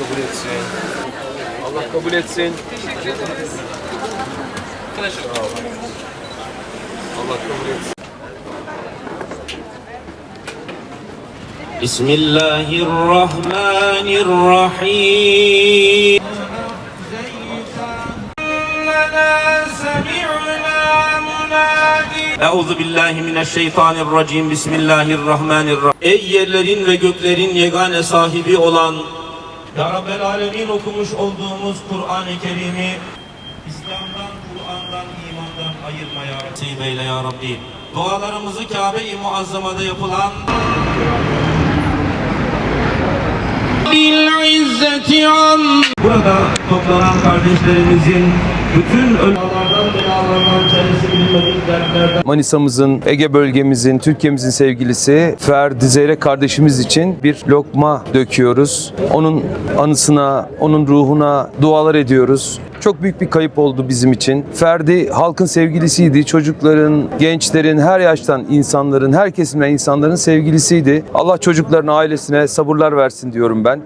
kabul etsin. Allah kabul etsin. Sağ ol. Allah kabul etsin. بسم الله الرحمن الرحيم Euzu billahi mineşşeytanirracim. Bismillahirrahmanirrahim. Ey yerlerin ve göklerin yegane sahibi olan ya Rabbel Alemin okumuş olduğumuz Kur'an-ı Kerim'i İslam'dan, Kur'an'dan, imandan ayırma ya Rabbi. Nasip eyle ya Rabbi. Dualarımızı Kabe-i Muazzama'da yapılan Burada toplanan kardeşlerimizin bütün Manisa'mızın, Ege bölgemizin, Türkiye'mizin sevgilisi Ferdi Zeyrek kardeşimiz için bir lokma döküyoruz. Onun anısına, onun ruhuna dualar ediyoruz. Çok büyük bir kayıp oldu bizim için. Ferdi halkın sevgilisiydi. Çocukların, gençlerin, her yaştan insanların, her kesimden insanların sevgilisiydi. Allah çocukların ailesine sabırlar versin diyorum ben.